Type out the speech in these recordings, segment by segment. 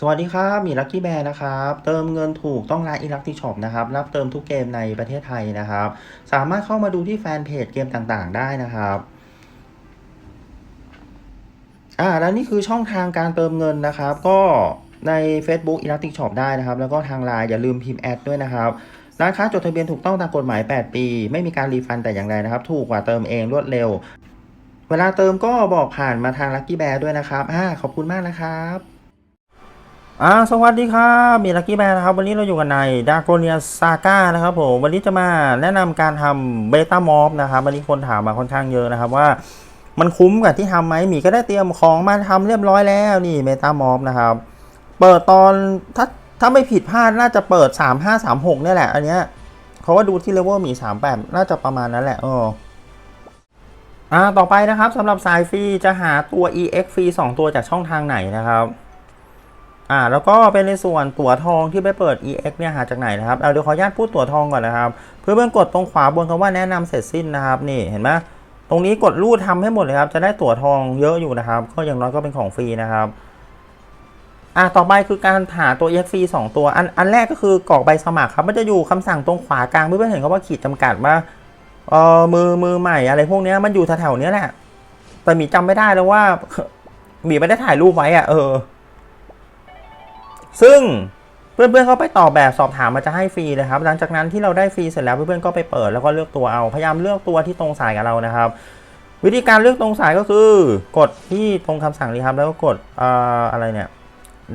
สวัสดีครับมีลัคกี้แบร์นะครับ เติมเงินถูกต้องร้านอีลักที่ช็อปนะครับ รับเติมทุกเกมในประเทศไทยนะครับ สามารถเข้ามาดูที่แฟนเพจเกมต่างๆ ได้นะครับอ่าแล้วนี่คือช่องทางการเติมเงินนะครับ ก็ใน Facebook e l a s t i c Shop ได้นะครับ แล้วก็ทางไลน์อย่าลืมพิมพ์แอดด้วยนะครับ ร้านค้าจดทะเบียนถูกต้องตามกฎหมาย 8 ปี ไม่มีการรีฟันแต่อย่างใดนะครับ ถูกกว่าเติมเองรวดเร็ว เวลาเติมก็บอกผ่านมาทางลัคกี้แบร์ด้วยนะครับอ่าขอบคุณมากนะครับ อ่าสวัสดีครับมีลักกี้แบร์นะครับ วันนี้เราอยู่กันในดาโกเนียซาก้านะครับผมวันนี้จะมาแนะนำการทำเบต้ามอฟนะครับวันนี้คนถามมาค่อนข้างเยอะนะครับว่ามันคุ้มกับที่ทำไหมหมีก็ได้เตรียมของมาทำเรียบร้อยแล้วนี่เบต้ามอฟนะครับ เปิดตอนถ้าถ้าไม่ผิดพลาดน่าจะเปิด 3 5 3 6เนี่ยแหละอันเนี้ยเพราะว่าดูที่เลเวลหมี38น่าจะประมาณนั้นแหละเอออ่าต่อไปนะครับสำหรับสายฟรีจะหาตัว EX ฟรี2ตัวจากช่องทางไหนนะครับ อ่าแล้วก็เป็นในส่วนตั๋วทองที่ไปเปิด EX เนี่ยหาจากไหนนะครับเอาเดี๋ยวขออนุญาตพูดตั๋วทองก่อนนะครับ เพื่อเพื่อนกดตรงขวาบนคำว่าแนะนำเสร็จสิ้นนะครับนี่เห็นไหมตรงนี้กดรูดทำให้หมดเลยครับ จะได้ตั๋วทองเยอะอยู่นะครับ ก็อย่างน้อยก็เป็นของฟรีนะครับอ่าต่อไปคือการหาตัว EX ฟรี2ตัวอันอันแรกก็คือกรอกใบสมัครครับมันจะอยู่คำสั่งตรงขวากลางเพื่อนๆเห็นเขาว่าขีดจำกัดว่าเออมือมือใหม่อะไรพวกเนี้ยมันอยู่แถวๆเนี้ยแหละแต่หมีจำไม่ได้แล้วว่าหมีไม่ได้ถ่ายรูปไว้อะเออ ซึ่งเพื่อนๆเขาไปตอบแบบสอบถามมันจะให้ฟรีเลยครับ หลังจากนั้นที่เราได้ฟรีเสร็จแล้วเพื่อนๆก็ไปเปิดแล้วก็เลือกตัวเอา พยายามเลือกตัวที่ตรงสายกับเรานะครับ วิธีการเลือกตรงสายก็คือกดที่ตรงคำสั่งนี้ครับ แล้วก็กดอออะไรเนี่ย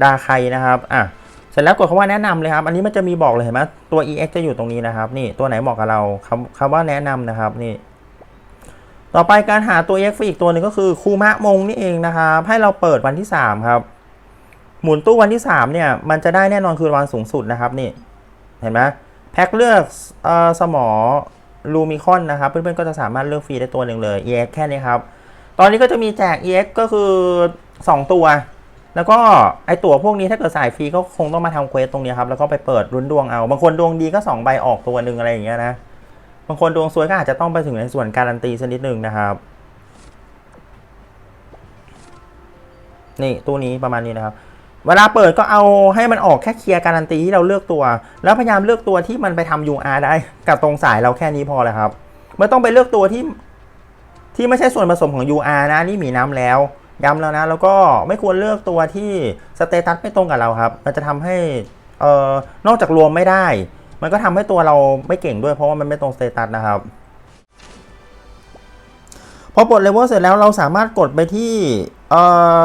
ดาใครนะครับอะเสร็จแล้วกดคำว่าแนะนำเลยครับ อันนี้มันจะมีบอกเลยเห็นไหมตัว ex จะอยู่ตรงนี้นะครับ นี่ตัวไหนเหมาะกับเราคำคำว่าแนะนำนะครับนี่ ต่อไปการหาตัว ex อีกตัวหนึ่งก็คือคูมะมงนี่เองนะครับให้เราเปิดวันที่3ครับ หมุนตู้วันที่ 3 เนี่ย มันจะได้แน่นอนคือรางวัลสูงสุดนะครับนี่ เห็นไหมแพ็คเลือกอสมอลูมิคอนนะครับ เพื่อนๆก็จะสามารถเลือกฟรีได้ตัวหนึ่งเลย EX แค่นี้ครับ ตอนนี้ก็จะมีแจก EX ก็คือ 2 ตัว แล้วก็ไอตั๋วพวกนี้ถ้าเกิดสายฟรีก็คงต้องมาทำเควสตรงนี้ครับ แล้วก็ไปเปิดรุนดวงเอา บางคนดวงดีก็ 2 ใบออกตัวหนึ่งอะไรอย่างเงี้ยนะ บางคนดวงซวยก็อาจจะต้องไปถึงในส่วนการันตีสักนิดหนึ่งนะครับนี่ตู้นี้ประมาณนี้นะครับ เวลาเปิดก็เอาให้มันออกแค่เคลียร์การันตีที่เราเลือกตัว แล้วพยายามเลือกตัวที่มันไปทำ UR ได้กับตรงสายเราแค่นี้พอเลยครับไม่ต้องไปเลือกตัวที่ที่ไม่ใช่ส่วนผสมของ UR นะนี่มีน้ำแล้วย้ำแล้วนะแล้วก็ไม่ควรเลือกตัวที่สเตตัสไม่ตรงกับเราครับมันจะทำให้เอ่อนอกจากรวมไม่ได้ มันก็ทำให้ตัวเราไม่เก่งด้วย เพราะว่ามันไม่ตรงสเตตัสนะครับพอปลดเลเวลเสร็จแล้วเราสามารถกดไปที่เอ่อ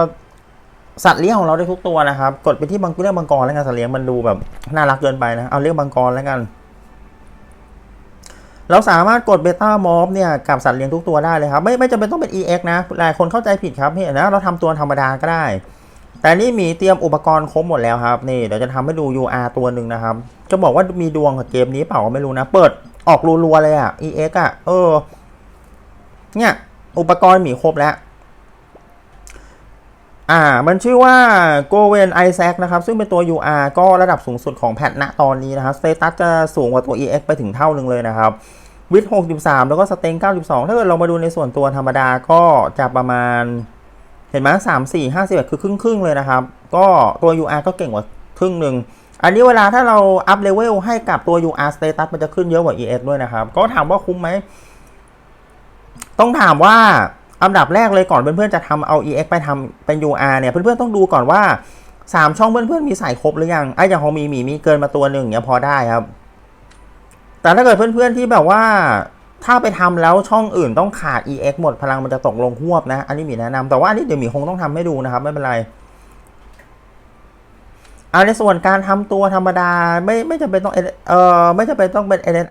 สัตว์เลี้ยงของเราได้ทุกตัวนะครับ กดไปที่บางเรื่องบางกรแล้วกันสัตว์เลี้ยงมันดูแบบน่ารักเกินไปนะเอาเรียกบางกรแล้วกัน เราสามารถกดเบต้ามอฟเนี่ยกับสัตว์เลี้ยงทุกตัวได้เลยครับ ไม่ไม่จำเป็นต้องเป็น EX นะหลายคนเข้าใจผิดครับเห็นนะเราทำตัวธรรมดาก็ได้ แต่นี่มีเตรียมอุปกรณ์ครบหมดแล้วครับนี่เดี๋ยวจะทำให้ดู UR ตัวหนึ่งนะครับ จะบอกว่ามีดวงกับเกมนี้เปล่าไม่รู้นะ เปิดออกรัวๆเลยอะ EX อะเออ เนี่ยอุปกรณ์มีครบแล้ว อ่า มันชื่อว่า g o w e n Isaac นะครับ ซึ่งเป็นตัว UR ก็ระดับสูงสุดของแพทณตอนนี้นะครับสเตตัสจะสูงกว่าตัว EX ไปถึงเท่าหนึ่งเลยนะครับ วิด63 แล้วก็สเต็ง92 ถ้าเกิดเรามาดูในส่วนตัวธรรมดาก็จะประมาณ เห็นไหม3 4 5 1คือครึ่งครึ่งเลยนะครับ ก็ตัว UR ก็เก่งกว่าครึ่งหนึ่งอันนี้เวลาถ้าเราอัพเลเวลให้กับตัว UR status มันจะขึ้นเยอะกว่า EX ด้วยนะครับ ก็ถามว่าคุ้มไหม ต้องถามว่า อันดับแรกเลยก่อนเพื่อนๆจะทำเอา EX ไปทำเป็น UR เนี่ยเพื่อนๆต้องดูก่อนว่า 3 ช่องเพื่อนๆมีใส่ครบหรือยังไอ้อย่างของมีมีมีเกินมาตัวหนึ่งเนี่ยพอได้ครับ แต่ถ้าเกิดเพื่อนๆที่แบบว่าถ้าไปทำแล้วช่องอื่นต้องขาด EX หมดพลังมันจะตกลงหวบนะ อันนี้มีแนะนำแต่ว่าอันนี้เดี๋ยวมีคงต้องทำให้ดูนะครับ ไม่เป็นไรเอาในส่วนการทำตัวธรรมดาไม่ไม่จำเป็นต้องเออไม่จำเป็นต้องเป็น LN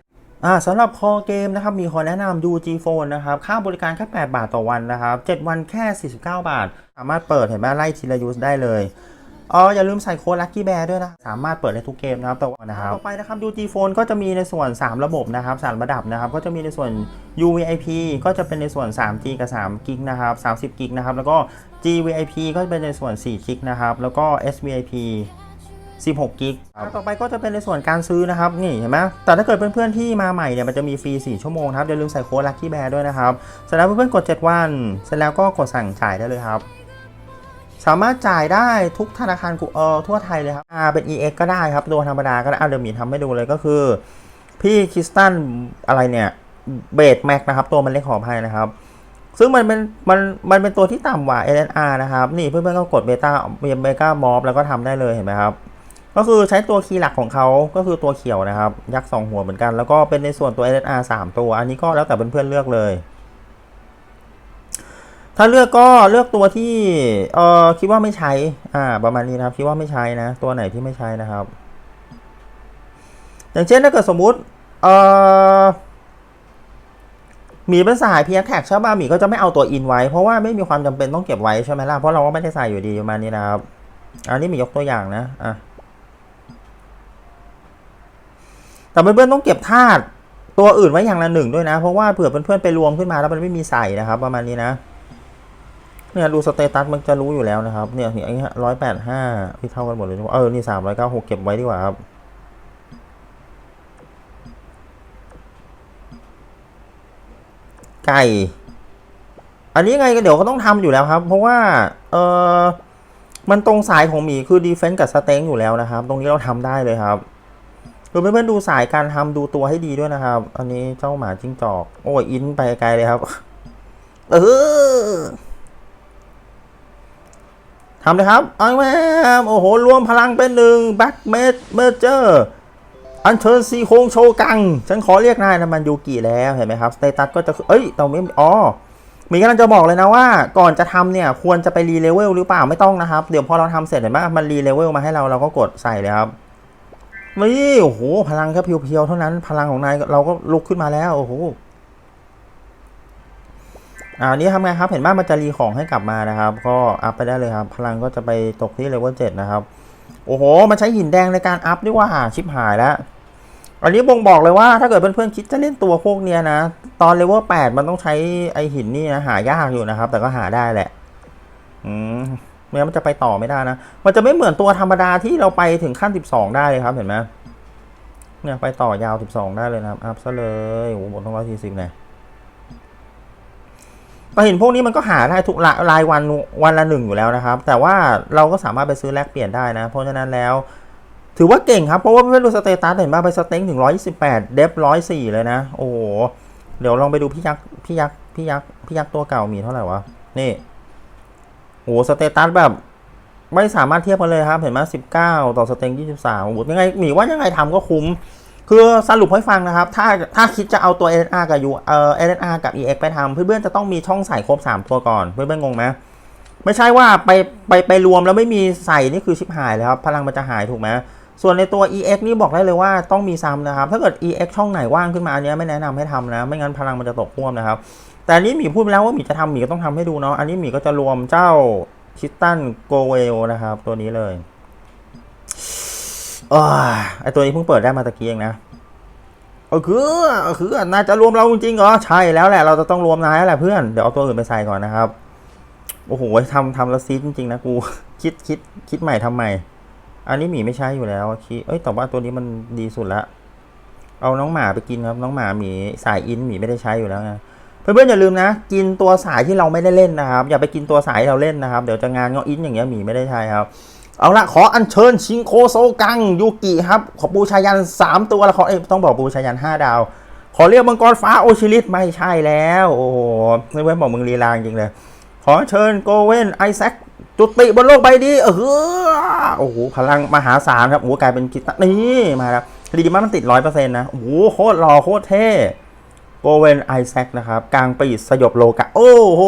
อ่าสำหรับคอเกมนะครับมีขอแนะนำดู G Phone นะครับค่าบริการแค่ 8 บาทต่อวันนะครับ 7 วันแค่ 49 บาท สามารถเปิดเห็นไหมไล่ทีละยูสได้เลยอ๋ออย่าลืมใส่โค้ด Lucky Bear ด้วยนะ สามารถเปิดได้ทุกเกมนะครับแต่ว่านะครับต่อไปนะครับดู G Phone ก็จะมีในส่วน 3 ระบบนะครับ3ระดับนะครับ ก็จะมีในส่วน UVIP ก็จะเป็นในส่วน 3G กับ3 g ิกนะครับ30 g ิกนะครับแล้วก็ GVIP ก็จะเป็นในส่วน4 g ิกนะครับแล้วก็ SVIP 16กิกต่อไปก็จะเป็นในส่วนการซื้อนะครับนี่เห็นไหมแต่ถ้าเกิดเพื่อนๆที่มาใหม่เนี่ยมันจะมีฟรี 4 ชั่วโมงครับอย่าลืมใส่โค้ด Lucky Bear ด้วยนะครับเสร็จแล้วเพื่อนๆกด 7 วัน เสร็จแล้วก็กดสั่งจ่ายได้เลยครับ สามารถจ่ายได้ทุกธนาคารกูเออทั่วไทยเลยครับอ่าเป็น EX ก็ได้ครับตัวธรรมดาก็ได้เอาเดี๋ยวหมีทำให้ดูเลยก็คือ พี่คริสตันอะไรเนี่ยเบสแม็กนะครับตัวมันเล็กขออภัยนะครับซึ่งมันเป็นมันมันเป็นตัวที่ต่ำกว่า LNR นะครับ นี่เพื่อนๆก็กดเบต้าเบก้ามอฟแล้วก็ทำได้เลยเห็นไหมครับ ก็คือใช้ตัวคีย์หลักของเขาก็คือตัวเขียวนะครับ ยักษ์สองหัวเหมือนกัน แล้วก็เป็นในส่วนตัว LNR 3 ตัว อันนี้ก็แล้วแต่เพื่อนๆเลือกเลย ถ้าเลือกก็เลือกตัวที่เออคิดว่าไม่ใช้อ่าประมาณนี้นะครับคิดว่าไม่ใช้นะ ตัวไหนที่ไม่ใช้นะครับ อย่างเช่นถ้าเกิดสมมุติเออหมีเป็นสายเพียแท็กใช่ป่ะหมีก็จะไม่เอาตัวอินไว้ เพราะว่าไม่มีความจำเป็นต้องเก็บไว้ใช่ไหมล่ะเพราะเราก็ไม่ได้ใส่อยู่ดีประมาณนี้นะครับ อันนี้หมียกตัวอย่างนะอะ แต่เพื่อนๆต้องเก็บธาตุตัวอื่นไว้อย่างละหนึ่งด้วยนะ เพราะว่าเผื่อเพื่อนๆไปรวมขึ้นมาแล้วมันไม่มีใส่นะครับ ประมาณนี้นะ เนี่ยดูสเตตัสมันจะรู้อยู่แล้วนะครับ เนี่ยอย่างเงี้ยร้อยแปดห้าที่เท่ากันหมดเลยเออนี่สามร้อยเก้าหกเก็บไว้ดีกว่าครับไก่ อันนี้ไงก็เดี๋ยวก็ต้องทำอยู่แล้วครับ เพราะว่า เออมันตรงสายของหมีคือดีเฟนส์กับสเต็งอยู่แล้วนะครับ ตรงนี้เราทำได้เลยครับ คือเพื่อนๆดูสายการทำดูตัวให้ดีด้วยนะครับ อันนี้เจ้าหมาจิ้งจอก โอ้ยอินไปไกลเลยครับ เออทำเลยครับเอาแม่โอ้โห รวมพลังเป็นหนึ่งแบ็กเมดเมเจอร์อันเชิญซีโคงโชกัง ฉันขอเรียกนายนะมันยูกิแล้วเห็นไหมครับสเตตัสก็จะเอ้ยตรงนี้อ๋อมีกำลังจะบอกเลยนะว่าก่อนจะทำเนี่ยควรจะไปรีเลเวลหรือเปล่าไม่ต้องนะครับ เดี๋ยวพอเราทำเสร็จเห็นไหมมันรีเลเวลมาให้เราเราก็กดใส่เลยครับ นี่โอ้โห พลังแค่เพียวๆเท่านั้น พลังของนายเราก็ลุกขึ้นมาแล้ว โอ้โหอ่านี้ทำไงครับ เห็นว่ามันจะรีของให้กลับมานะครับ ก็อัพไปได้เลยครับ พลังก็จะไปตกที่เลเวลเจ็ดนะครับ โอ้โห มันใช้หินแดงในการอัพด้วยว่าชิบหายแล้ว อันนี้บ่งบอกเลยว่าถ้าเกิดเพื่อนๆคิดจะเล่นตัวพวกเนี้ยนะ ตอนเลเวลแปดมันต้องใช้ไอหินนี่นะหายากอยู่นะครับ แต่ก็หาได้แหละ อืม ไม่งั้นมันจะไปต่อไม่ได้นะ มันจะไม่เหมือนตัวธรรมดาที่เราไปถึงขั้นสิบสองได้เลยครับ เห็นไหมเนี่ยไปต่อยาวสิบสองได้เลยนะครับ อัพซะเลยโอ้โหหมดต้องร้อยสี่สิบเลยก็เห็นพวกนี้มันก็หาได้ทุกรารายวันวันละหนึ่งอยู่แล้วนะครับ แต่ว่าเราก็สามารถไปซื้อแลกเปลี่ยนได้นะ เพราะฉะนั้นแล้ว ถือว่าเก่งครับ เพราะว่าเพื่อนดูสเตตัสเห็นป่ะไปสเต็งถึง128เดฟ104เลยนะ โอ้โห เดี๋ยวลองไปดูพี่ยักษ์พี่ยักษ์พี่ยักษ์พี่ยักษ์ตัวเก่ามีเท่าไหร่วะ นี่ โอ้โหสเตตัสแบบ ไม่สามารถเทียบกันเลยครับ เห็นไหม19ต่อสเต็ง23โอ้โหยังไงหมีว่ายังไงทำก็คุ้ม คือสรุปให้ฟังนะครับ ถ้าถ้าคิดจะเอาตัว LNR กับ U เอ่อ LNR กับ EX ไปทำเพื่อนๆจะต้องมีช่องใส่ครบ 3 ตัวก่อน เพื่อนๆงงไหมไม่ใช่ว่าไปไปไปรวมแล้วไม่มีใส่นี่คือชิบหายเลยครับ พลังมันจะหายถูกไหมส่วนในตัว EX นี่บอกได้เลยว่าต้องมีซ้ำนะครับ ถ้าเกิด EX ช่องไหนว่างขึ้นมาอันนี้ไม่แนะนำให้ทำนะ ไม่งั้นพลังมันจะตกพ่วมนะครับ แต่อันนี้หมีพูดไปแล้วว่าหมีจะทำหมีก็ต้องทำให้ดูเนาะอันนี้หมีก็จะรวมเจ้าคิตตันโกเวลนะครับ ตัวนี้เลยอไอตัวนี้เพิ่งเปิดได้มาตะกี้เองนะเออคือเออคือนายจะรวมเราจริงๆเหรอใช่แล้วแหละเราจะต้องรวมนายแล้วแหละเพื่อนเดี๋ยวเอาตัวอื่นไปใส่ก่อนนะครับโอ้โหทำทำแล้วซีดจริงๆนะกู คิดคิดคิดใหม่ทำใหม่ อันนี้หมีไม่ใช้อยู่แล้วคิดเอ้ยแต่ว่าตัวนี้มันดีสุดละเอาน้องหมาไปกินครับ น้องหมาหมีสายอินหมีไม่ได้ใช้อยู่แล้วไง เพื่อนๆอย่าลืมนะ กินตัวสายที่เราไม่ได้เล่นนะครับ อย่าไปกินตัวสายที่เราเล่นนะครับ เดี๋ยวจะงานงออินอย่างเงี้ยหมีไม่ได้ใช้ครับ เอาละขออัญเชิญชิงโคโซกังยูกิครับ ขอปูชายัน 3 ตัวละขอเอ้ต้องบอกปูชายัน 5 ดาว ขอเรียกมังกรฟ้าโอชิลิสไม่ใช่แล้ว โอ้โหไม่เว้นบอกมึงลีลาจริงเลย ขอเชิญโกเวนไอแซคจุติบนโลกใบนี้เออโอ้โหพลังมหาศาลครับโอ้โหกลายเป็นกิตาร์นี่มาแล้วรีดีมันติดร้อยเปอร์เซ็นต์นะโอ้โหโคตรหล่อโคตรเท่ โกเวนไอแซคนะครับกลางปีกสยบโลกาโอ้โห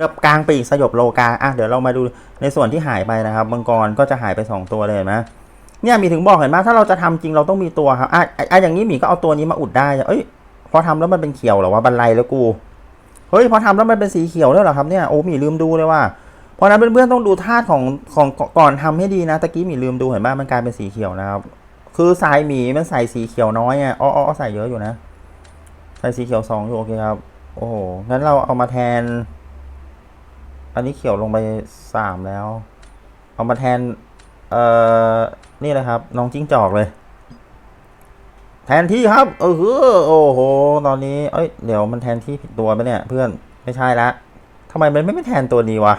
กับกลางปีกสยบโลกาอะเดี๋ยวเรามาดูในส่วนที่หายไปนะครับมังกรก็จะหายไป 2 ตัวเลยเห็นไหมเนี่ยมีถึงบอกเห็นไหมถ้าเราจะทำจริงเราต้องมีตัวครับอะอะอย่างนี้หมีก็เอาตัวนี้มาอุดได้เอ้ยพอทำแล้วมันเป็นเขียวเหรอวะบันไลแล้วกูเฮ้ยพอทำแล้วมันเป็นสีเขียวแล้วเหรอครับเนี่ยโอ้หมีลืมดูเลยว่าเพราะนั้นเพื่อนๆต้องดูธาตุของของก่อนทำให้ดีนะตะกี้หมีลืมดูเห็นไหมมันกลายเป็นสีเขียวนะครับคือสายหมีมันใส่สีเขียวน้อยอะอ๋ออ๋อใส่เยอะอยู่นะ ใส่สีเขียวสองอยู่โอเคครับ โอ้โห งั้นเราเอามาแทน อันนี้เขียวลงไปสามแล้ว เอามาแทน เอ่อ นี่เลยครับ น้องจิ้งจอกเลย แทนที่ครับ เออโอ้โห ตอนนี้ เอ้ย เดี๋ยวมันแทนที่ผิดตัวไปเนี่ย เพื่อน ไม่ใช่ละทำไมมันไม่ไม่แทนตัวนี้วะ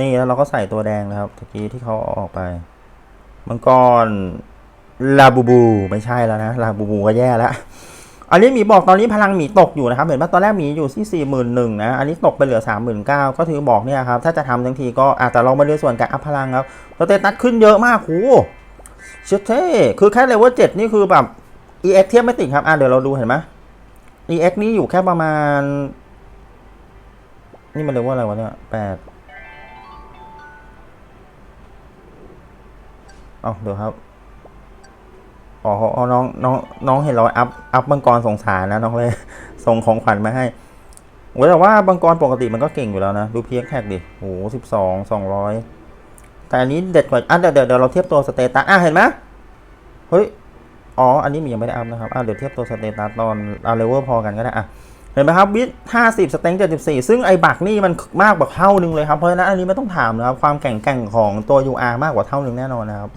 นี่แล้วเราก็ใส่ตัวแดงนะครับตะกี้ที่เขาเอาออกไป มังกร ลาบูบูไม่ใช่แล้วนะลาบูบูก็แย่แล้วอันนี้หมีบอกตอนนี้พลังหมีตกอยู่นะครับเห็นว่าตอนแรกหมีอยู่ที่สี่หมื่นหนึ่งนะอันนี้ตกไปเหลือสามหมื่นเก้าก็ถือบอกเนี่ยครับถ้าจะทำทั้งทีก็อาจจะลองมาดูส่วนการอัพพลังครับสเตตัสขึ้นเยอะมากโหเชดเท่คือแค่เลเวลเจ็ดนี่คือแบบ EX เทียบไม่ติดครับอะเดี๋ยวเราดูเห็นไหม EX นี่อยู่แค่ประมาณ นี่มันเรียกว่าอะไรวะเนี่ยแปดเอาเดี๋ยวครับ อ๋ออ๋อน้องน้องน้องเห็นเราอัพอัพบังกรสงสารนะน้องเลยส่งของขวัญมาให้โอ้แต่ว่าบังกรปกติมันก็เก่งอยู่แล้วนะดูเพียงแท็กดิโอ้สิบสองสองร้อยแต่อันนี้เด็ดกว่าอะเดี๋ยวเดี๋ยวเราเทียบตัวสเตตัสอะเห็นไหมเฮ้ยอ๋ออันนี้มียังไม่ได้อัพนะครับอะเดี๋ยวเทียบตัวสเตตัสตอนอาเลเวลพอกันก็ได้อะเห็นไหมครับวิทห้าสิบสเต็งเจ็ดสิบสี่ซึ่งไอ้บักนี่มันมากกว่าเท่านึงเลยครับเพราะฉะนั้นอันนี้ไม่ต้องถามนะครับความแข่งแกร่งของตัว UR มากกว่าเท่านึงแน่นอนนะครับ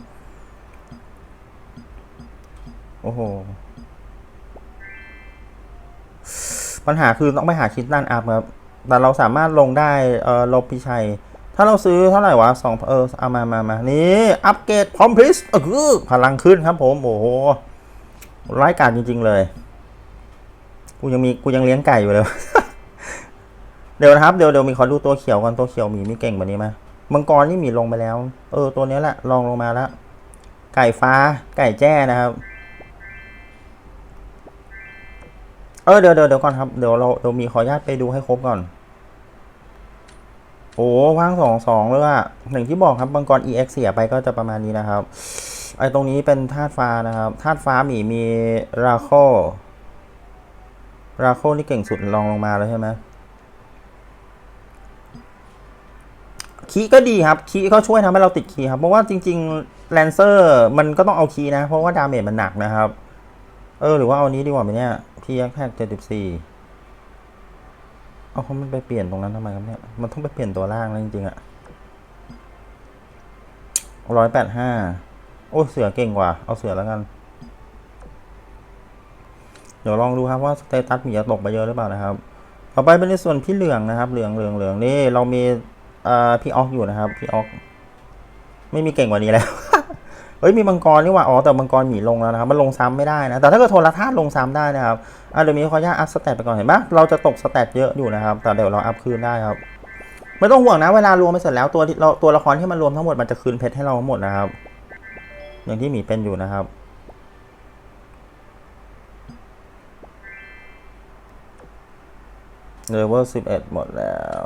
โอ้โห ปัญหาคือต้องไปหาคิดด้านอัพครับ แต่เราสามารถลงได้ เออลบพิชัย ถ้าเราซื้อเท่าไหร่วะสองเออเอามามามานี่ อัปเกรดพร้อมพลิสเออพลังขึ้นครับผม โอ้โห ร้ายกาจจริง ๆ เลย กูยังมีกูยังเลี้ยงไก่อยู่เลย เดี๋ยวนะครับ เดี๋ยวเดี๋ยวมีขอดูตัวเขียวก่อนตัวเขียวหมีมีเก่งกว่านี้ไหมมังกรนี่หมีลงไปแล้ว เออ ตัวนี้แหละ ลองลงมาแล้ว ไก่ฟ้า ไก่แจ้นะครับ ออเดี๋ยวเดี๋ยวเดี๋ยวก่อนครับเดี๋ยวเราเดี๋ยวมีขออนุญาตไปดูให้ครบก่อน โอ้ว่างสองสองเลยอะอย่างที่บอกครับมังกร EX เสียไปก็จะประมาณนี้นะครับ ไอตรงนี้เป็นธาตุฟ้านะครับธาตุฟ้าหมีมีราโคราโคนี่เก่งสุดลองลงมาแล้วใช่ไหมคีก็ดีครับคีก็ช่วยทำให้เราติดคีครับเพราะว่าจริง ๆ แลนเซอร์มันก็ต้องเอาคีนะ เพราะว่าดาเมจมันหนักนะครับ เออหรือว่าเอานี้ดีกว่าไหมเนี่ยพีแท็กเจ็ดสิบสี่เอาเขามันไปเปลี่ยนตรงนั้นทำไมครับเนี่ยมันต้องไปเปลี่ยนตัวล่างแล้วจริงๆอะร้อยแปดห้าโอ้เสือเก่งกว่า เอาเสือแล้วกัน เดี๋ยวลองดูครับว่าสเตตัสมีจะตกไปเยอะหรือเปล่านะครับ ต่อไปเป็นในส่วนพี่เหลืองนะครับ เหลืองเหลืองเหลืองนี่เรามีอ่อพี่ออกอยู่นะครับ พี่ออก ไม่มีเก่งกว่านี้แล้ว เฮ้ยมีมังกรนี่ว่าอ๋อแต่มังกรหมีลงแล้วนะครับมันลงซ้ำไม่ได้นะแต่ถ้าเกิดโทรทัศน์ลงซ้ำได้นะครับอะเดี๋ยวมีขออนุญาตอัพสเตตไปก่อนเห็นปะเราจะตกสเตตเยอะอยู่นะครับแต่เดี๋ยวเราอัพคืนได้ครับไม่ต้องห่วงนะเวลารวมไปเสร็จแล้วตัวเราตัวละครที่มันรวมทั้งหมดมันจะคืนเพชรให้เราหมดนะครับ อย่างที่หมีเป็นอยู่นะครับเลเวลสิบเอ็ดหมดแล้ว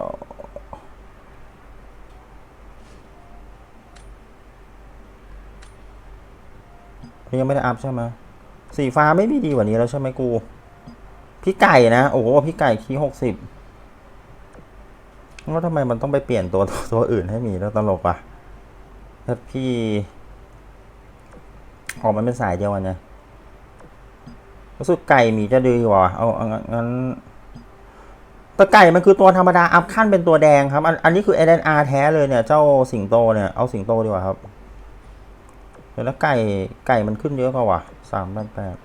ยังไม่ได้อัพใช่ไหมสีฟ้าไม่มีดีกว่านี้แล้วใช่ไหมกู พี่ไก่นะ โอ้โหพี่ไก่คีหกสิบว่าทำไมมันต้องไปเปลี่ยนตัวตัวอื่นให้มีแล้วตลกอะถ้าพี่ ออกมันเป็นสายเดียวกันเนี่ยรู้สึกไก่มีจะดีกว่าเอางั้นแต่ไก่มันคือตัวธรรมดา อัพขั้นเป็นตัวแดงครับ อันอันนี้คือ NR แท้เลยเนี่ย เจ้าสิงโตเนี่ย เอาสิงโตดีกว่าครับ เดี๋ยวแล้วไก่ไก่มันขึ้นเยอะกว่าวะสามแปดแปด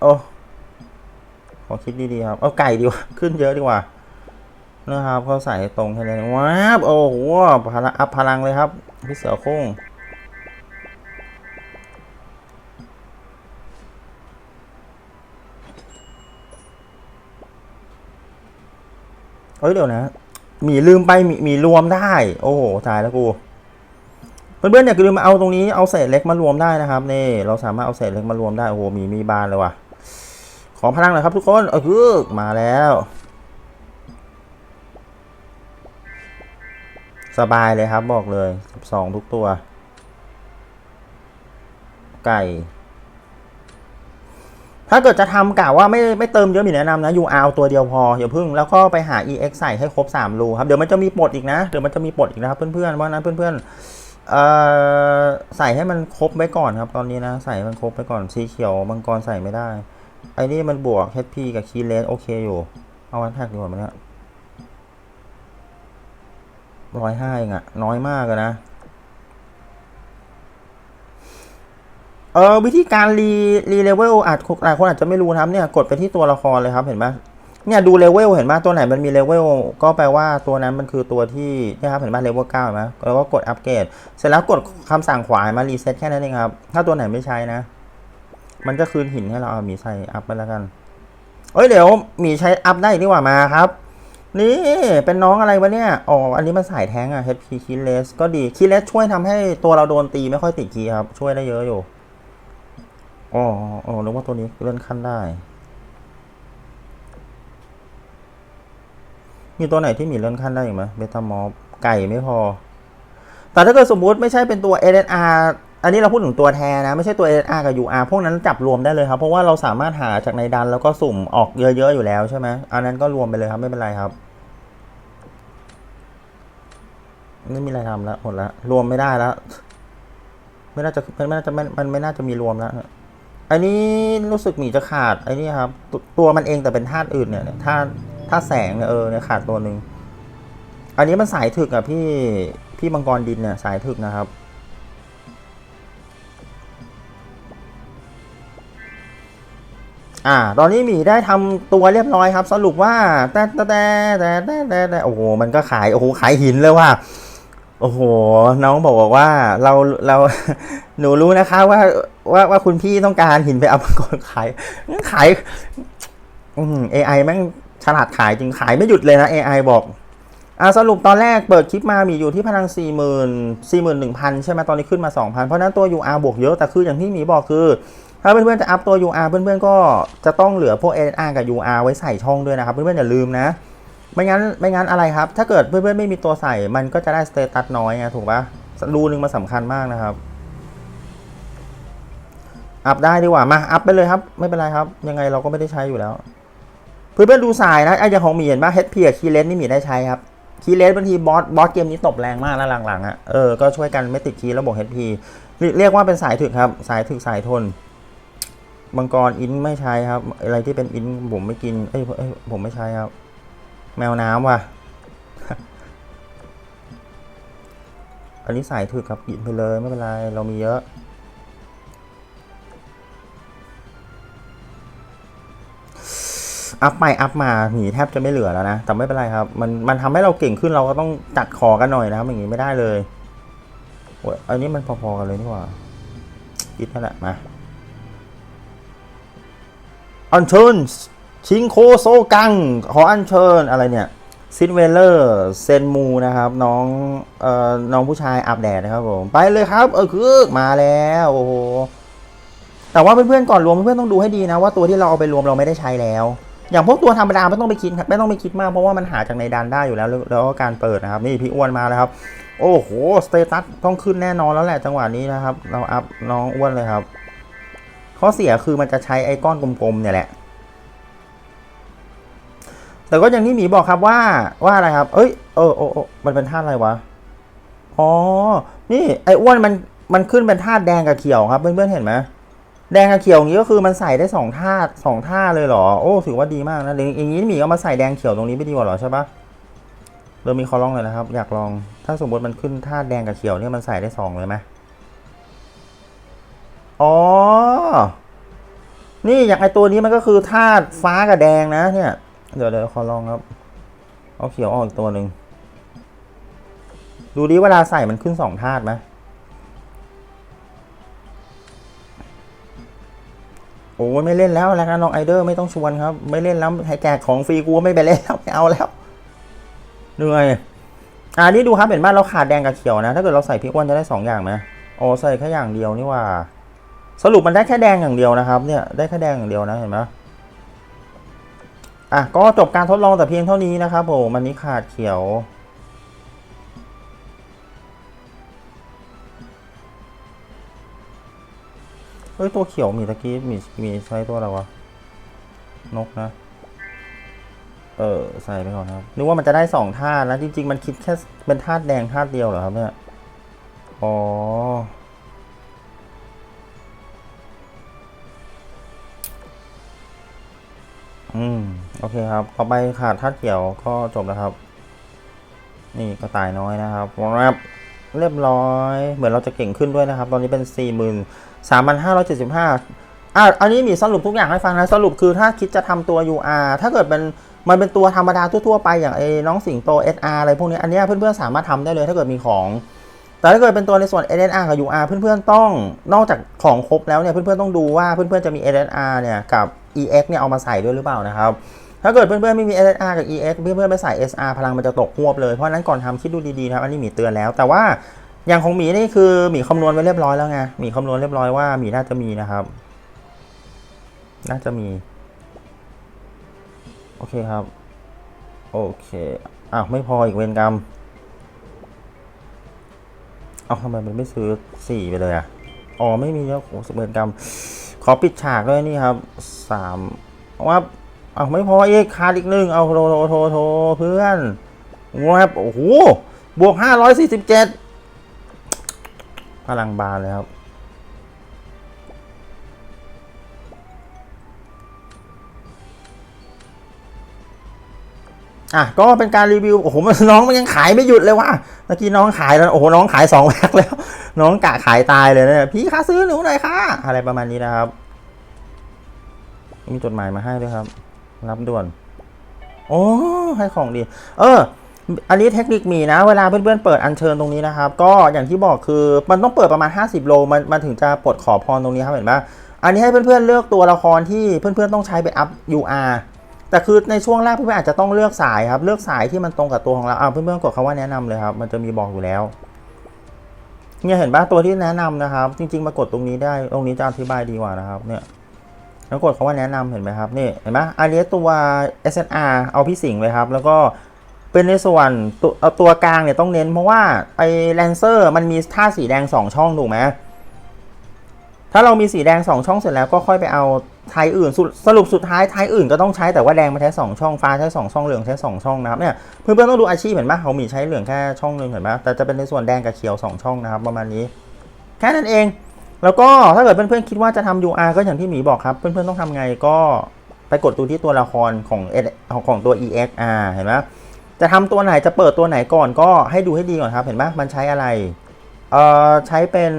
โอ้ขอคิดดีๆครับ เอาไก่ดีกว่า ขึ้นเยอะดีกว่านะครับเขาใส่ตรงแค่นี้ว้าวโอ้โหพลังอัพพลังเลยครับ พี่เสือโค้งเอ้ยเดี๋ยวนะ มีลืมไปมีมีรวมได้ โอ้โหตายแล้วกู เพื่อนๆอย่าลืมมาเอาตรงนี้เอาเศษเล็กมารวมได้นะครับนี่เราสามารถเอาเศษเล็กมารวมได้โอ้โหมีมีบานเลยว่ะขอพลังหน่อยครับทุกคนเออคือมาแล้ว สบายเลยครับบอกเลยสองทุกตัว ไก่ ถ้าเกิดจะทำกะว่าไม่ไม่เติมเยอะมีแนะนำนะ UR เอาตัวเดียวพออย่าพึ่งแล้วก็ไปหา EX ใส่ให้ครบ3รูครับเดี๋ยวมันจะมีปลดอีกนะเดี๋ยวมันจะมีปลดอีกนะครับเพื่อนๆเพราะฉะนั้นเพื่อนๆเอ่อ ใส่ให้มันครบไว้ก่อนครับ ตอนนี้นะ ใส่มันครบไว้ก่อนสีเขียวมังกรใส่ไม่ได้ไอ้นี่มันบวก HP กับคีเลสโอเคอยู่ เอาวันแท็กดีกว่ามั้ยเนี่ยร้อยห้าเองอะน้อยมากอะนะ เออวิธีการรีรีเลเวลอาจหลายคนอาจจะไม่รู้นะครับเนี่ย กดไปที่ตัวละครเลยครับเห็นไหม เนี่ยดูเลเวลเห็นไหมตัวไหนมันมีเลเวลก็แปลว่าตัวนั้นมันคือตัวที่เนี่ยครับเห็นไหมเลเวลเก้าเห็นไหมแล้วก็กดอัปเกรดเสร็จแล้วกดคำสั่งขวามารีเซ็ตแค่นั้นเองครับ ถ้าตัวไหนไม่ใช้นะ มันก็คืนหินให้เราเอาหมีใส่อัพไปแล้วกันเอ้ยเดี๋ยวหมีใช้อัพได้อีกดีกว่ามาครับ นี่เป็นน้องอะไรวะเนี่ยอ๋ออันนี้มันสายแท้งอะ HP k e y l e s s ก็ดี k e y l e s s ช่วยทำให้ตัวเราโดนตีไม่ค่อยติดคีครับ ช่วยได้เยอะอยู่อ๋ออ๋อนึกว่าตัวนี้เลื่อนขั้นได้ มีตัวไหนที่มีเลื่อนขั้นได้อีกไหมเบตามอฟไก่ไม่พอ แต่ถ้าเกิดสมมุติไม่ใช่เป็นตัว LNR อันนี้เราพูดถึงตัวแทนนะ ไม่ใช่ตัว LNR กับ UR พวกนั้นจับรวมได้เลยครับ เพราะว่าเราสามารถหาจากในดันแล้วก็สุ่มออกเยอะๆอยู่แล้วใช่ไหมอันนั้นก็รวมไปเลยครับไม่เป็นไรครับไม่มีอะไรทำแล้วหมดแล้วรวมไม่ได้แล้ว ไม่น่าจะมันไม่น่าจะมันมันไม่น่าจะมีรวมแล้วอันนี้รู้สึกหมีจะขาดไอ้นี่ครับตตัวมันเองแต่เป็นธาตุอื่นเนี่ยเนี่ยธาตุ ธาแสงเนี่ยเออเนี่ยขาดตัวหนึ่งอันนี้มันสายถึกอะพี่พี่มังกรดินเนี่ยสายถึกนะครับ อ่า ตอนนี้หมีได้ทำตัวเรียบร้อยครับ สรุปว่าแต่แต่แต่แต่แต่แต่โอ้โหมันก็ขายโอ้โหขายหินเลยว่าโอ้โห น้องบอกว่าเราเราหนูรู้นะคะว่าว่าว่าคุณพี่ต้องการหินไปเอามังกรขายขาย อืม AI แม่ง ฉลาดขายจริงขายไม่หยุดเลยนะ AI บอกอ่าสรุปตอนแรกเปิดคลิปมามีอยู่ที่พลังสี่หมื่นสี่หมื่นหนึ่งพันใช่ไหมตอนนี้ขึ้นมาสองพันเพราะนั้นตัว UR บวกเยอะ แต่คืออย่างที่มีบอกคือ ถ้าเพื่อนๆจะอัพตัว UR เพื่อนๆก็จะต้องเหลือพวก NR กับ UR ไว้ใส่ช่องด้วยนะครับ เพื่อนๆอย่าลืมนะ ไม่งั้นไม่งั้นอะไรครับ ถ้าเกิดเพื่อนๆไม่มีตัวใส่มันก็จะได้สเตตัสน้อยไงถูกปะรูนึงมันสำคัญมากนะครับ อัพได้ดีกว่ามาอัพไปเลยครับ ไม่เป็นไรครับ ยังไงเราก็ไม่ได้ใช้อยู่แล้ว เพื่อนๆดูสายนะไอ้ย่างของมีเห็นปะ HP กับคีเลนนี่มีได้ใช้ครับคีเลสบางทีบอสบอสเกมนี้ตบแรงมากนะหลังๆอะเออก็ช่วยกันไม่ติดคีแล้วบวก HP เรียเรียกว่าเป็นสายถึกครับ สายถึกสายทนมังกรอินไม่ใช้ครับ อะไรที่เป็นอินผมไม่กินเอ้ยเอ้ยผมไม่ใช้ครับ แมวน้ำว่ะ อันนี้สายถึกครับกินไปเลยไม่เป็นไรเรามีเยอะ อัพไปอัพมาหนีแทบจะไม่เหลือแล้วนะ แต่ไม่เป็นไรครับ มันมันทำให้เราเก่งขึ้นเราก็ต้องจัดคอกันหน่อยนะครับอย่างนี้ไม่ได้เลยโอ้ยอันนี้มันพอๆกันเลยนี่หว่าคิดนั่นแหละมาอัญเชิญชิงโคโซกัง ขออัญเชิญอะไรเนี่ยซินเวลเลอร์เซนมูนะครับ น้องเอ่อน้องผู้ชายอาบแดดนะครับผม ไปเลยครับเออคือมาแล้วโอ้โหแต่ว่าเพื่อนๆก่อนรวมเพื่อนๆต้องดูให้ดีนะว่าตัวที่เราเอาไปรวมเราไม่ได้ใช้แล้ว อย่างพวกตัวธรรมดาไม่ต้องไปคิดครับไม่ต้องไปคิดมากเพราะว่ามันหาจากในดันได้อยู่แล้วแล้วก็การเปิดนะครับนี่พี่อ้วนมาแล้วครับ โอ้โหสเตตัสต้องขึ้นแน่นอนแล้วแหละจังหวะนี้นะครับ เราอัพน้องอ้วนเลยครับข้อเสียคือมันจะใช้ไอ้ก้อนกลมๆเนี่ยแหละแต่ก็อย่างที่หมีบอกครับว่าว่าอะไรครับ เอ้ยเออโอ้โอมันเป็นธาตุอะไรวะอ๋อนี่ไออ้วนมันมันขึ้นเป็นธาตุแดงกับเขียวครับเพื่อนๆเห็นไหม แดงกับเขียวอย่างนี้ก็คือมันใส่ได้สองธาตุสองธาตุเลยเหรอ โอ้ถือว่าดีมากนะอย่างอย่างนี้หมีก็มาใส่แดงเขียวตรงนี้ไม่ดีกว่าเหรอใช่ปะเรามีคอลองเลยนะครับ อยากลอง ถ้าสมมติมันขึ้นธาตุแดงกับเขียวเนี่ยมันใส่ได้สองเลยไหมอ๋อ นี่อย่างไอตัวนี้มันก็คือธาตุฟ้ากับแดงนะ เนี่ย เดี๋ยวเดี๋ยวขอลองครับ เอาเขียวออกอีกตัวหนึ่ง ดูดิเวลาใส่มันขึ้นสองธาตุไหม โอ้ยไม่เล่นแล้วแล้วกันน้องไอเดอร์ไม่ต้องชวนครับ ไม่เล่นแล้วให้แจกของฟรีกูไม่ไปเล่นแล้วไม่เอาแล้วเหนื่อยอ่านี่ดูครับเห็นบ้านเราขาดแดงกับเขียวนะ ถ้าเกิดเราใส่พิกอ้วนจะได้สองอย่างไหมโอ้ใส่แค่อย่างเดียวนี่ว่า สรุปมันได้แค่แดงอย่างเดียวนะครับ เนี่ยได้แค่แดงอย่างเดียวนะเห็นไหมอะก็จบการทดลองแต่เพียงเท่านี้นะครับผมมันนี้ขาดเขียว เฮ้ยตัวเขียวมีตะกี้มีมีใช้ตัวอะไรวะ นกนะ เออใส่ไปก่อนครับ นึกว่ามันจะได้สองธาตุแล้วจริงๆ มันคิดแค่เป็นธาตุแดงธาตุเดียวเหรอครับเนี่ย อ๋อ อืม โอเคครับ ต่อไปขาดธาตุเขียวก็จบแล้วครับ นี่กระต่ายน้อยนะครับครับ เรียบร้อย เหมือนเราจะเก่งขึ้นด้วยนะครับ ตอนนี้เป็น 4 3 5 7 5อะอันนี้มีสรุปทุกอย่างให้ฟังนะ สรุปคือถ้าคิดจะทำตัว UR ถ้าเกิดเป็นมันเป็นตัวธรรมดาทั่วๆไปอย่างไอ้น้องสิงโต SR อะไรพวกนี้ อันนี้เพื่อนๆสามารถทำได้เลยถ้าเกิดมีของ แต่ถ้าเกิดเป็นตัวในส่วน SNR กับ UR เพื่อนๆต้อง นอกจากของครบแล้วเนี่ยเพื่อนๆต้องดูว่าเพื่อนๆจะมี SNR เนี่ยกับ EX เนี่ยเอามาใส่ด้วยหรือเปล่านะครับ ถ้าเกิดเพื่อนๆไม่มี sr กับ EX เพื่อนๆไปใส่ SR พลังมันจะตกหวบเลย เพราะนั้นก่อนทำคิดดูดีๆนะครับอันนี้หมีเตือนแล้ว แต่ว่าอย่างของหมีนี่คือหมีคำนวณไว้เรียบร้อยแล้วไงหมีคำนวณเรียบร้อยว่าหมีน่าจะมีนะครับ น่าจะมี โอเคครับ โอเคอ้าวไม่พออีกเวรกรรมเอาทำไมมันไม่ซื้อสี่ไปเลยอะอ๋อไม่มีแล้วโอ้เวรกรรมขอปิดฉากด้วยนี่ครับสามว่า เอาไม่พออีกขาดอีกหนึ่งเอาโทรโทรโทรโทรเพื่อนวับโอ้โหบวกห้าร้อยสี่สิบเจ็ดพลังบานเลยครับอะก็เป็นการรีวิวโอ้โหมันน้องมันยังขายไม่หยุดเลยว่ะเมื่อกี้น้องขายแล้วโอ้โหน้องขายสองแพ็คแล้ว น้องกะขายตายเลยนะพี่คะซื้อหนูหน่อยค่ะอะไรประมาณนี้นะครับมีจดหมายมาให้ด้วยครับ รับด่วน โอ้ให้ของดี เออ อันนี้เทคนิคมีนะ เวลาเพื่อนๆเปิดอัญเชิญตรงนี้นะครับ ก็อย่างที่บอกคือมันต้องเปิดประมาณ 50 โล มันมันถึงจะปลดขอพรตรงนี้ครับเห็นไหมอันนี้ให้เพื่อนๆเลือกตัวละครที่เพื่อนๆต้องใช้ไปอัพ UR แต่คือในช่วงแรกเพื่อนๆอาจจะต้องเลือกสายครับ เลือกสายที่มันตรงกับตัวของเราอ่าเพื่อนๆกดคำว่าแนะนำเลยครับ มันจะมีบอกอยู่แล้วเนี่ยเห็นปะตัวที่แนะนำนะครับ จริง ๆ มากดตรงนี้ได้ ตรงนี้จะอธิบายดีกว่านะครับ เนี่ย แล้วกดคำว่าแนะนำเห็นไหมครับนี่เห็นไหมอันนี้ตัว SNR เอาพี่สิงห์เลยครับ แล้วก็เป็นในส่วนตัวเอาตัวกลางเนี่ยต้องเน้นเพราะว่าไอ้แลนเซอร์มันมีท่าสีแดง 2 ช่องถูกไหมถ้าเรามีสีแดง 2 ช่องเสร็จแล้วก็ค่อยไปเอาไทยอื่นสรุปสรุปสุดท้ายไทยอื่นก็ต้องใช้แต่ว่าแดงมาใช้2ช่องฟ้าใช้2ช่องเหลืองใช้2ช่องนะครับเนี่ยเพื่อนๆต้องดูอาชีพเห็นไหมเขามีใช้เหลืองแค่ช่องหนึ่งเห็นไหมแต่จะเป็นในส่วนแดงกับเขียว 2 ช่องนะครับประมาณนี้แค่นั้นเอง แล้วก็ถ้าเกิดเพื่อนๆคิดว่าจะทำ UR ก็อย่างที่หมีบอกครับ เพื่อนๆต้องทำไงก็ไปกดดูที่ตัวละครของของตัว EX อ่าเห็นไหมจะทำตัวไหนจะเปิดตัวไหนก่อนก็ให้ดูให้ดีก่อนครับ เห็นไหมมันใช้อะไรเอ่อใช้เป็น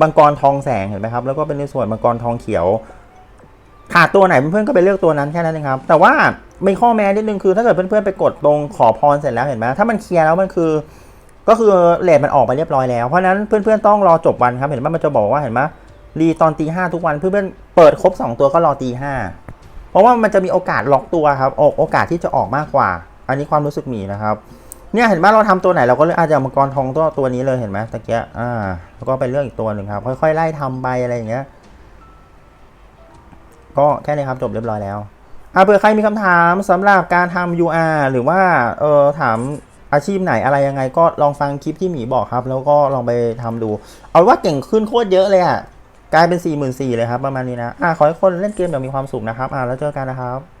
บังกรทองแสงเห็นไหมครับ แล้วก็เป็นในส่วนบังกรทองเขียวขาดตัวไหนเพื่อนๆก็ไปเลือกตัวนั้นแค่นั้นเองครับ แต่ว่ามีข้อแม้นิดนึงคือ ถ้าเกิดเพื่อนๆไปกดตรงขอพรเสร็จแล้วเห็นไหมถ้ามันเคลียร์แล้วมันคือ ก็คือเลทมันออกไปเรียบร้อยแล้ว เพราะนั้นเพื่อนๆต้องรอจบวันครับ เห็นไหมมันจะบอกว่าเห็นไหมรีตอนตีห้าทุกวันเพื่อนๆเปิดครบ 2 ตัวก็รอตีห้าเพราะว่ามันจะมีโอกาสล็อกตัวครับโอโอกาสที่จะออกมากกว่า อันนี้ความรู้สึกมีนะครับ เนี่ยเห็นไหมเราทำตัวไหนเราก็เลยอาจจะอมังกรทองตัวตัวนี้เลยเห็นไหมตะเกียอ่าแล้วก็ไปเลือกอีกตัวหนึ่งครับ ค่อยๆไล่ทำไปอะไรอย่างเงี้ย ก็แค่นี้ครับจบเรียบร้อยแล้วอ่าเผื่อใครมีคำถามสำหรับการทำ UR หรือว่าเออถาม อาชีพไหนอะไรยังไงก็ลองฟังคลิปที่หมีบอกครับ แล้วก็ลองไปทำดู เอาว่าเก่งขึ้นโคตรเยอะเลยอะกลายเป็น4 4 0 0 0เลยครับประมาณนี้นะอ่าขอให้คนเล่นเกมอย่างมีความสุขนะครับอ่าแล้วเจอกันนะครับ